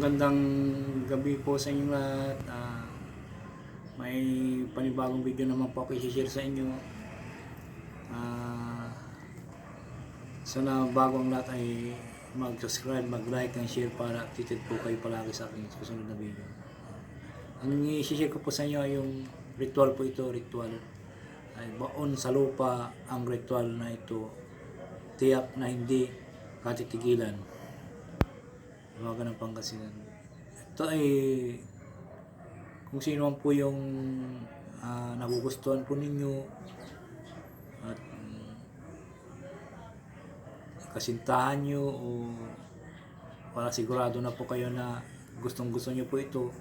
Magandang gabi po sa inyo lahat. Ah, may panibagong video naman po ako i-share sa inyo. Ah, sana bago ang lahat ay mag-subscribe, mag-like, and share para updated po kayo palagi sa aking susunod na video. Ang i-share ko po sa inyo ay yung ritual po ito, ritual. Ay baon sa lupa ang ritual na ito. Tiyak na hindi katitigilan. Tawagan ng Pangasinan. Ito ay kung sino man po yung ah, nagugustuhan po ninyo at mm, kasintahan nyo o para sigurado na po kayo na gustong gusto nyo po ito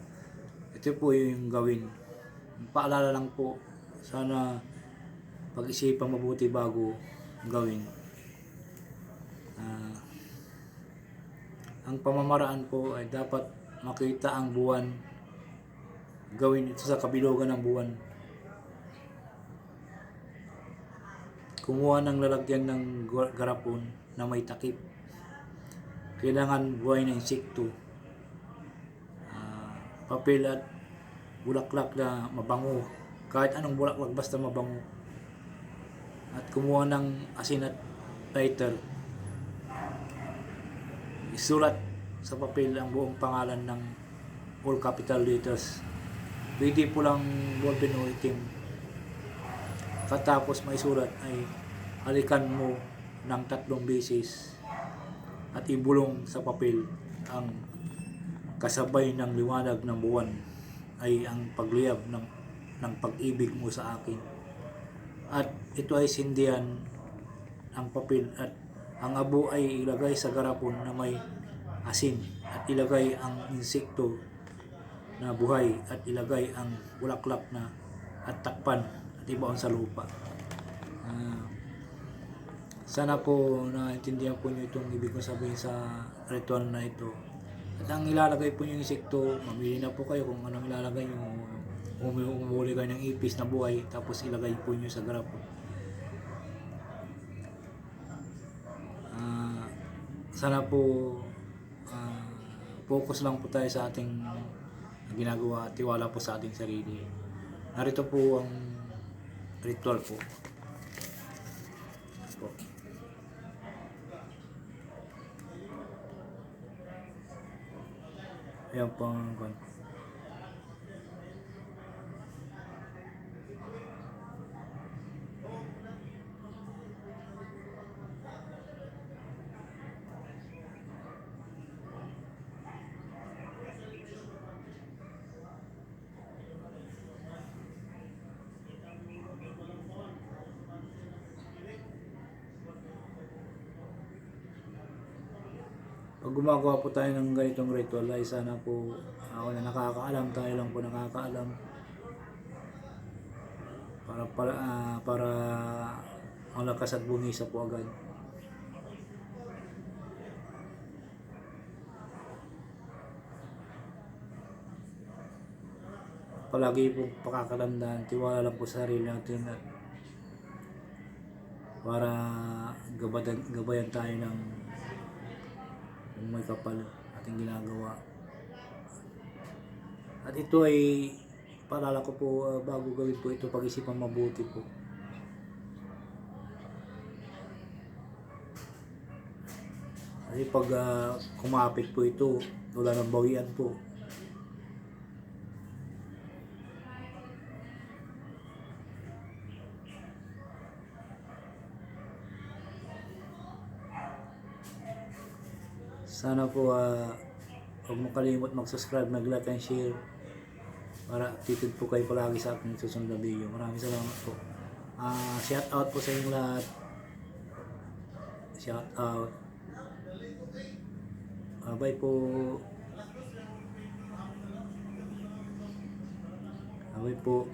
ito po yung gawin paalala lang po sana pag-isipan mabuti bago gawin ang pamamaraan po ay dapat makita ang buwan gawin ito sa kabilugan ng buwan. Kumuha ng lalagyan ng garapon na may takip. Kailangan buhay na insekto. Ah, papel at bulaklak na mabango. Kahit anong bulaklak basta mabango. At kumuha ng asin at lighter. Isulat sa papel ang buong pangalan ng all capital letters. Pwede po lang ballpen o itim. Katapos may sulat ay halikan mo ng tatlong beses at ibulong sa papel ang kasabay ng liwanag ng buwan ay ang pagliyab ng, ng pag-ibig mo sa akin. At ito ay sindihan ang papel at ang abo ay ilagay sa garapon na may asin at ilagay ang insekto na buhay at ilagay ang bulaklak na at takpan at ibaon sa lupa. Ah, sana po naintindihan po nyo itong ibig ko sabihin sa ritual na ito. At ang ilalagay po yung insekto, mamili na po kayo kung anong ilalagay nyo. Umuli kayo ng ipis na buhay, tapos ilagay po nyo sa garapon. Ah, sana po focus lang po tayo sa ating ginagawa at tiwala po sa ating sarili. Narito po ang ritual po. po. Ayan po ang Pag gumagawa po tayo ng ganitong ritual ay sana po ako na nakakaalam, tayo lang po nakakaalam. Para para ah, para ang lakas at bumisa po agad. Palagi po pakakalandan, tiwala lang po sa sarili natin at para gabayan, gabayan tayo ng kung may kapal ating ginagawa. At ito ay paalala ko po uh, bago gawin po ito pag-isipan mabuti po. Kasi pag ah, kumapit po ito, wala nang bawian po. Sana po ah, huwag mo kalimot mag-subscribe, mag-like and share para updated po kayo palagi sa aking susunod na video. Maraming salamat po. Ah, shout out po sa inyong lahat. Shout out. Ah, bye po. Bye po.